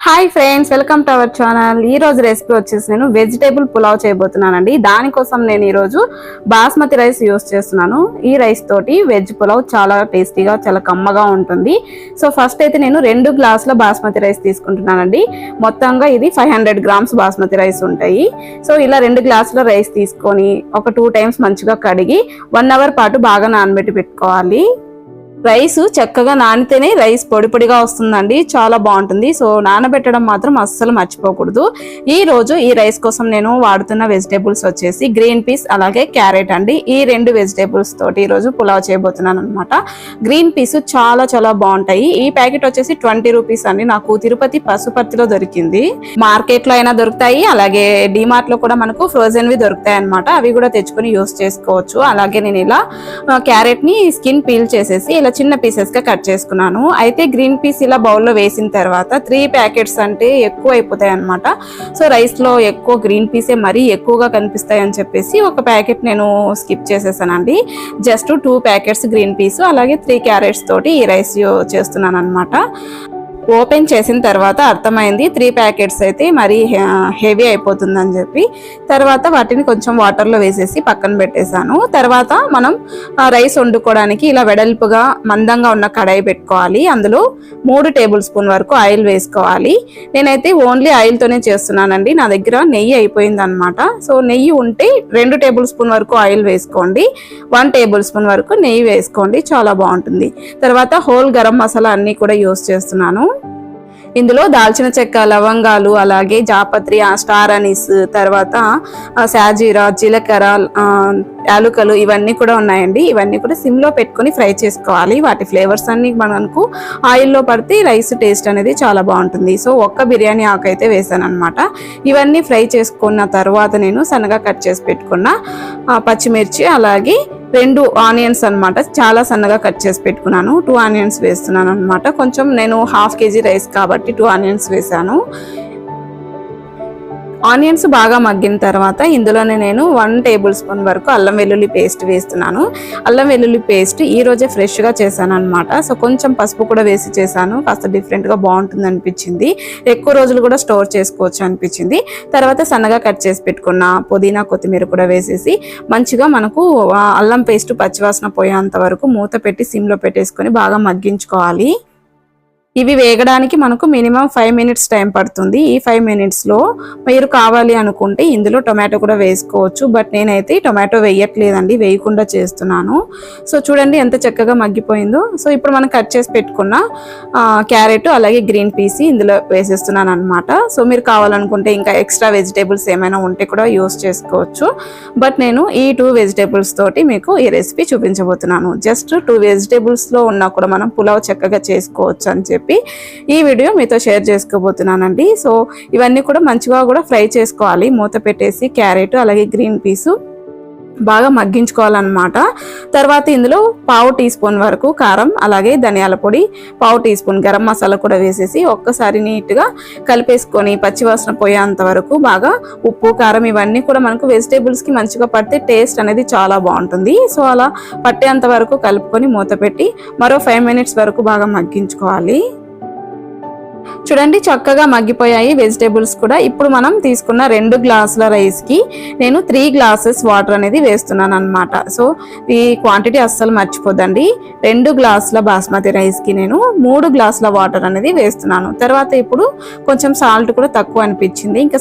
Hi friends welcome to our channel ఈ రోజు recipe వచ్చేసి నేను వెజిటేబుల్ పులావ్ చేయబోతున్నానండి. దానికోసం నేను ఈరోజు బాస్మతి రైస్ యూస్ చేస్తున్నాను. ఈ రైస్ తోటి వెజ్ పులావ్ చాలా టేస్టీగా చాలా కమ్మగా ఉంటుంది. సో ఫస్ట్ అయితే నేను రెండు గ్లాసుల బాస్మతి రైస్ తీసుకుంటున్నానండి. మొత్తంగా ఇది five hundred grams basmati rice ఉంటాయి. సో ఇలా రెండు గ్లాసుల రైస్ తీసుకొని ఒక టూ టైమ్స్ మంచిగా కడిగి వన్ అవర్ పాటు బాగా నానబెట్టి పెట్టుకోవాలి. రైస్ చక్కగా నానితేనే రైస్ పొడి పొడిగా వస్తుందండి. చాలా బాగుంటుంది. సో నానబెట్టడం మాత్రం అస్సలు మర్చిపోకూడదు. ఈ రోజు ఈ రైస్ కోసం నేను వాడుతున్న వెజిటేబుల్స్ వచ్చేసి గ్రీన్ పీస్ అలాగే క్యారెట్ అండి. ఈ రెండు వెజిటేబుల్స్ తోటి ఈ రోజు పులావ్ చేయబోతున్నాను అనమాట గ్రీన్ పీస్ చాలా చాలా బాగుంటాయి. ఈ ప్యాకెట్ వచ్చేసి ట్వంటీ రూపీస్ అండి. నాకు తిరుపతి పశుపతిలో దొరికింది. మార్కెట్లో అయినా దొరుకుతాయి. అలాగే డిమార్ట్లో కూడా మనకు ఫ్రోజన్ వి దొరుకుతాయి అనమాట అవి కూడా తెచ్చుకొని యూస్ చేసుకోవచ్చు. అలాగే నేను ఇలా క్యారెట్ని స్కిన్ పీల్ చేసేసి ఇలా చిన్న పీసెస్గా కట్ చేసుకున్నాను. అయితే గ్రీన్ పీస్ ఇలా బౌల్లో వేసిన తర్వాత త్రీ ప్యాకెట్స్ అంటే ఎక్కువ అయిపోతాయి అనమాట సో రైస్లో ఎక్కువ గ్రీన్ పీసే మరీ ఎక్కువగా కనిపిస్తాయి అని చెప్పేసి ఒక ప్యాకెట్ నేను స్కిప్ చేసేసానండి. Just two packets green peas అలాగే త్రీ క్యారెట్స్ తోటి ఈ రైస్ చేస్తున్నాను అనమాట ఓపెన్ చేసిన తర్వాత అర్థమైంది. త్రీ ప్యాకెట్స్ అయితే మరీ హెవీ అయిపోతుందని చెప్పి. తర్వాత వాటిని కొంచెం వాటర్లో వేసేసి పక్కన పెట్టేశాను. తర్వాత మనం రైస్ వండుకోవడానికి ఇలా వెడల్పుగా మందంగా ఉన్న కడాయి పెట్టుకోవాలి. అందులో మూడు టేబుల్ స్పూన్ వరకు ఆయిల్ వేసుకోవాలి. నేనైతే ఓన్లీ ఆయిల్తోనే చేస్తున్నానండి. నా దగ్గర నెయ్యి అయిపోయింది అనమాట సో నెయ్యి ఉంటే రెండు టేబుల్ స్పూన్ వరకు ఆయిల్ వేసుకోండి. వన్ టేబుల్ స్పూన్ వరకు నెయ్యి వేసుకోండి. చాలా బాగుంటుంది. తర్వాత హోల్ గరం మసాలా అన్నీ కూడా యూస్ చేస్తున్నాను. ఇందులో దాల్చిన చెక్క లవంగాలు అలాగే జాపత్రి స్టార్ అనీస్ తర్వాత సాజీరా జీలకర్ర యాలుకలు ఇవన్నీ కూడా ఉన్నాయండి. ఇవన్నీ కూడా సిమ్లో పెట్టుకొని ఫ్రై చేసుకోవాలి. వాటి ఫ్లేవర్స్ అన్ని మనకు ఆయిల్లో పడితే రైస్ టేస్ట్ అనేది చాలా బాగుంటుంది. సో ఒక్క బిర్యానీ ఆకు అయితే వేసాను అనమాట ఇవన్నీ ఫ్రై చేసుకున్న తర్వాత నేను సన్నగా కట్ చేసి పెట్టుకున్న పచ్చిమిర్చి అలాగే రెండు ఆనియన్స్ అన్నమాట. చాలా సన్నగా కట్ చేసి పెట్టుకున్నాను. టూ ఆనియన్స్ వేస్తున్నాను అనమాట కొంచెం నేను హాఫ్ కేజీ రైస్ కాబట్టి టూ ఆనియన్స్ వేసాను. ఆనియన్స్ బాగా మగ్గిన తర్వాత ఇందులోనే నేను వన్ టేబుల్ స్పూన్ వరకు అల్లం వెల్లుల్లి పేస్ట్ వేస్తున్నాను. అల్లం వెల్లుల్లి పేస్ట్ ఈ రోజే ఫ్రెష్గా చేశాను అనమాట సో కొంచెం పసుపు కూడా వేసి చేశాను. కాస్త డిఫరెంట్గా బాగుంటుంది అనిపించింది. ఎక్కువ రోజులు కూడా స్టోర్ చేసుకోవచ్చు అనిపించింది. తర్వాత సన్నగా కట్ చేసి పెట్టుకున్న పుదీనా కొత్తిమీర కూడా వేసేసి మంచిగా మనకు అల్లం పేస్ట్ పచ్చివాసన పోయేంత వరకు మూత పెట్టి సిమ్లో పెట్టేసుకొని బాగా మగ్గించుకోవాలి. ఇవి వేగడానికి మనకు మినిమం ఫైవ్ మినిట్స్ టైం పడుతుంది. ఈ ఫైవ్ మినిట్స్లో మీరు కావాలి అనుకుంటే ఇందులో టొమాటో కూడా వేసుకోవచ్చు. బట్ నేనైతే టొమాటో వేయట్లేదండి వేయకుండా చేస్తున్నాను. సో చూడండి ఎంత చక్కగా మగ్గిపోయిందో. సో ఇప్పుడు మనం కట్ చేసి పెట్టుకున్న క్యారెట్ అలాగే గ్రీన్ పీస్ ఇందులో వేసేస్తున్నాను అనమాట సో మీరు కావాలనుకుంటే ఇంకా ఎక్స్ట్రా వెజిటేబుల్స్ ఏమైనా ఉంటే కూడా యూస్ చేసుకోవచ్చు. బట్ నేను ఈ టూ వెజిటేబుల్స్ తోటి మీకు ఈ రెసిపీ చూపించబోతున్నాను. జస్ట్ టూ వెజిటేబుల్స్లో ఉన్నా కూడా మనం పులావ్ చక్కగా చేసుకోవచ్చు అని చెప్పి ఈ వీడియో మీతో షేర్ చేసుకోబోతున్నానండి. సో ఇవన్నీ కూడా మంచిగా కూడా ఫ్రై చేసుకోవాలి. మూత పెట్టేసి క్యారెట్ అలాగే గ్రీన్ పీసు బాగా మగ్గించుకోవాలన్నమాట. తర్వాత ఇందులో పావు టీ స్పూన్ వరకు కారం అలాగే ధనియాల పొడి పావు టీ స్పూన్ గరం మసాలా కూడా వేసేసి ఒక్కసారి నీట్గా కలిపేసుకొని పచ్చివాసన పోయేంత వరకు బాగా ఉప్పు కారం ఇవన్నీ కూడా మనకు వెజిటేబుల్స్కి మంచిగా పడితే టేస్ట్ అనేది చాలా బాగుంటుంది. సో అలా పట్టేంత వరకు కలుపుకొని మూత పెట్టి మరో ఫైవ్ మినిట్స్ వరకు బాగా మగ్గించుకోవాలి. చూడండి చక్కగా మగ్గిపోయాయి వెజిటేబుల్స్ కూడా. ఇప్పుడు మనం తీసుకున్న రెండు గ్లాసుల రైస్కి నేను త్రీ గ్లాసెస్ వాటర్ అనేది వేస్తున్నాను అనమాట సో ఈ క్వాంటిటీ అస్సలు మర్చిపోదండి రెండు గ్లాసుల బాస్మతి రైస్కి నేను మూడు గ్లాసుల వాటర్ అనేది వేస్తున్నాను. తర్వాత ఇప్పుడు కొంచెం సాల్ట్ కూడా తక్కువ అనిపించింది. ఇంకా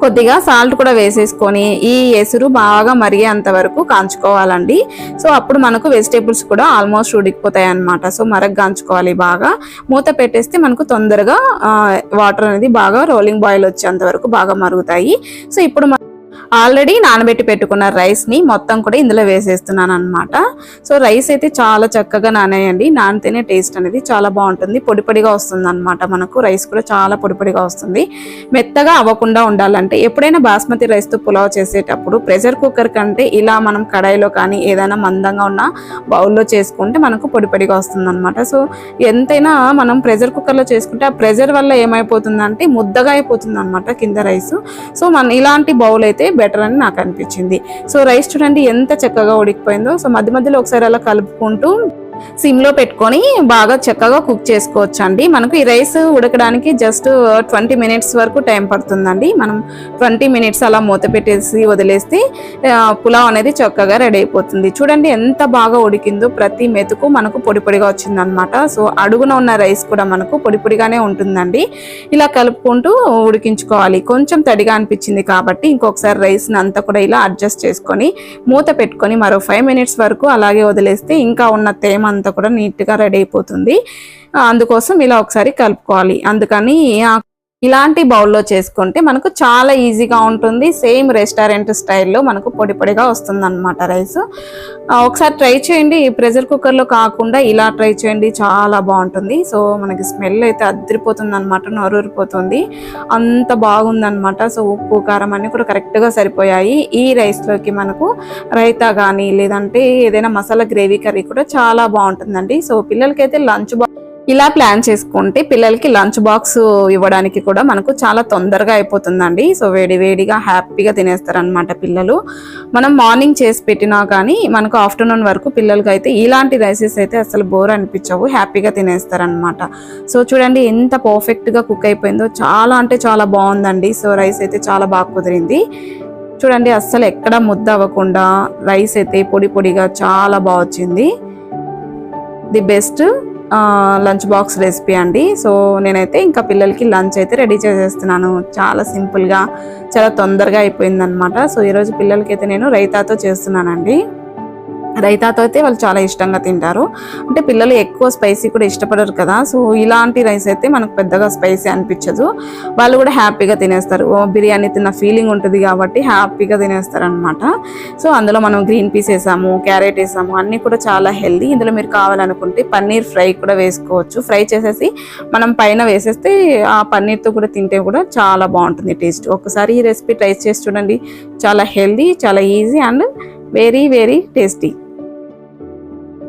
కొద్దిగా సాల్ట్ కూడా వేసేసుకొని ఈ ఎసురు బాగా మరిగేంత వరకు కాంచుకోవాలండి. సో అప్పుడు మనకు వెజిటేబుల్స్ కూడా ఆల్మోస్ట్ ఉడికిపోతాయి అన్నమాట సో మరగ్గాంచుకోవాలి బాగా. మూత పెట్టేస్తే మనకు తొందరగా వాటర్ అనేది బాగా రోలింగ్ బాయిల్ వచ్చేంత వరకు బాగా మరుగుతాయి. సో ఇప్పుడు మ- ఆల్రెడీ నానబెట్టి పెట్టుకున్న రైస్ని మొత్తం కూడా ఇందులో వేసేస్తున్నాను అనమాట సో రైస్ అయితే చాలా చక్కగా నానేయండి. నానితేనే టేస్ట్ అనేది చాలా బాగుంటుంది. పొడి పొడిగా వస్తుంది అనమాట మనకు. రైస్ కూడా చాలా పొడి పొడిగా వస్తుంది. మెత్తగా అవ్వకుండా ఉండాలంటే ఎప్పుడైనా బాస్మతి రైస్తో పులావ్ చేసేటప్పుడు ప్రెషర్ కుక్కర్ కంటే ఇలా మనం కడాయిలో కానీ ఏదైనా మందంగా ఉన్న బౌల్లో చేసుకుంటే మనకు పొడి పొడిగా వస్తుంది అనమాట సో ఎంతైనా మనం ప్రెషర్ కుక్కర్లో చేసుకుంటే ఆ ప్రెషర్ వల్ల ఏమైపోతుందంటే ముద్దగా అయిపోతుంది అనమాట కింద రైస్ సో మన ఇలాంటి బౌల్ అయితే బెటర్ అని నాకు అనిపించింది. సో రైస్ చూడండి ఎంత చక్కగా ఉడికిపోయిందో. సో మధ్య మధ్యలో ఒకసారి అలా కలుపుకుంటూ సిమ్లో పెట్టుకొని బాగా చక్కగా కుక్ చేసుకోవచ్చు అండి మనకు ఈ రైస్ ఉడకడానికి జస్ట్ ట్వంటీ మినిట్స్ వరకు టైం పడుతుందండి. మనం ట్వంటీ మినిట్స్ అలా మూత పెట్టేసి వదిలేస్తే పులావ్ అనేది చక్కగా రెడీ అయిపోతుంది. చూడండి ఎంత బాగా ఉడికిందో ప్రతి మెతుకు మనకు పొడి పొడిగా వచ్చిందనమాట సో అడుగున ఉన్న రైస్ కూడా మనకు పొడి పొడిగానే ఉంటుందండి. ఇలా కలుపుకుంటూ ఉడికించుకోవాలి. కొంచెం తడిగా అనిపించింది కాబట్టి ఇంకొకసారి రైస్ని అంతా కూడా ఇలా అడ్జస్ట్ చేసుకొని మూత పెట్టుకొని మరో ఫైవ్ మినిట్స్ వరకు అలాగే వదిలేస్తే ఇంకా ఉన్న తేమ అంతా కూడా నీట్గా రెడీ అయిపోతుంది. అందుకోసం ఇలా ఒకసారి కలుపుకోవాలి. అందుకని ఆ ఇలాంటి బౌల్లో చేసుకుంటే మనకు చాలా ఈజీగా ఉంటుంది. సేమ్ రెస్టారెంట్ స్టైల్లో మనకు పొడి పొడిగా వస్తుంది అనమాట రైస్ ఒకసారి ట్రై చేయండి. ప్రెషర్ కుక్కర్లో కాకుండా ఇలా ట్రై చేయండి. చాలా బాగుంటుంది. సో మనకి స్మెల్ అయితే అద్దరిపోతుంది అనమాట నొరూరిపోతుంది. అంత బాగుందనమాట సో ఉప్పు కారం అన్నీ కూడా కరెక్ట్గా సరిపోయాయి. ఈ రైస్లోకి మనకు రైతా కానీ లేదంటే ఏదైనా మసాలా గ్రేవీ కర్రీ కూడా చాలా బాగుంటుందండి. సో పిల్లలకైతే లంచ్ బాక్స్ ఇలా ప్లాన్ చేసుకుంటే పిల్లలకి లంచ్ బాక్స్ ఇవ్వడానికి కూడా మనకు చాలా తొందరగా అయిపోతుందండి. సో వేడి వేడిగా హ్యాపీగా తినేస్తారనమాట పిల్లలు. మనం మార్నింగ్ చేసి పెట్టినా కానీ మనకు ఆఫ్టర్నూన్ వరకు పిల్లలకి అయితే ఇలాంటి రైసెస్ అయితే అసలు బోర్ అనిపించవు. హ్యాపీగా తినేస్తారనమాట సో చూడండి ఎంత పర్ఫెక్ట్గా కుక్ అయిపోయిందో. చాలా అంటే చాలా బాగుందండి. సో రైస్ అయితే చాలా బాగా కుదిరింది. చూడండి అస్సలు ఎక్కడ ముద్ద అవ్వకుండా రైస్ అయితే పొడి పొడిగా చాలా బాగా వచ్చింది. The best lunch box recipe అండి. సో నేనైతే ఇంకా పిల్లలకి లంచ్ అయితే రెడీ చేసేస్తున్నాను. చాలా సింపుల్గా చాలా తొందరగా అయిపోయిందనమాట సో ఈరోజు పిల్లలకి అయితే నేను రైతాతో చేస్తున్నానండి. రైతాతో అయితే వాళ్ళు చాలా ఇష్టంగా తింటారు. అంటే పిల్లలు ఎక్కువ స్పైసీ కూడా ఇష్టపడరు కదా. సో ఇలాంటి రైస్ అయితే మనకు పెద్దగా స్పైసీ అనిపించదు. వాళ్ళు కూడా హ్యాపీగా తినేస్తారు. బిర్యానీ తిన్న ఫీలింగ్ ఉంటుంది కాబట్టి హ్యాపీగా తినేస్తారు అనమాట సో అందులో మనం గ్రీన్ పీస్ వేసాము క్యారెట్ వేసాము అన్నీ కూడా చాలా హెల్దీ ఇందులో మీరు కావాలనుకుంటే పన్నీర్ ఫ్రై కూడా వేసుకోవచ్చు. ఫ్రై చేసేసి మనం పైన వేసేస్తే ఆ పన్నీర్తో కూడా తింటే కూడా చాలా బాగుంటుంది టేస్ట్ ఒకసారి ఈ రెసిపీ ట్రై చేసి చూడండి. చాలా హెల్దీ చాలా easy and very very tasty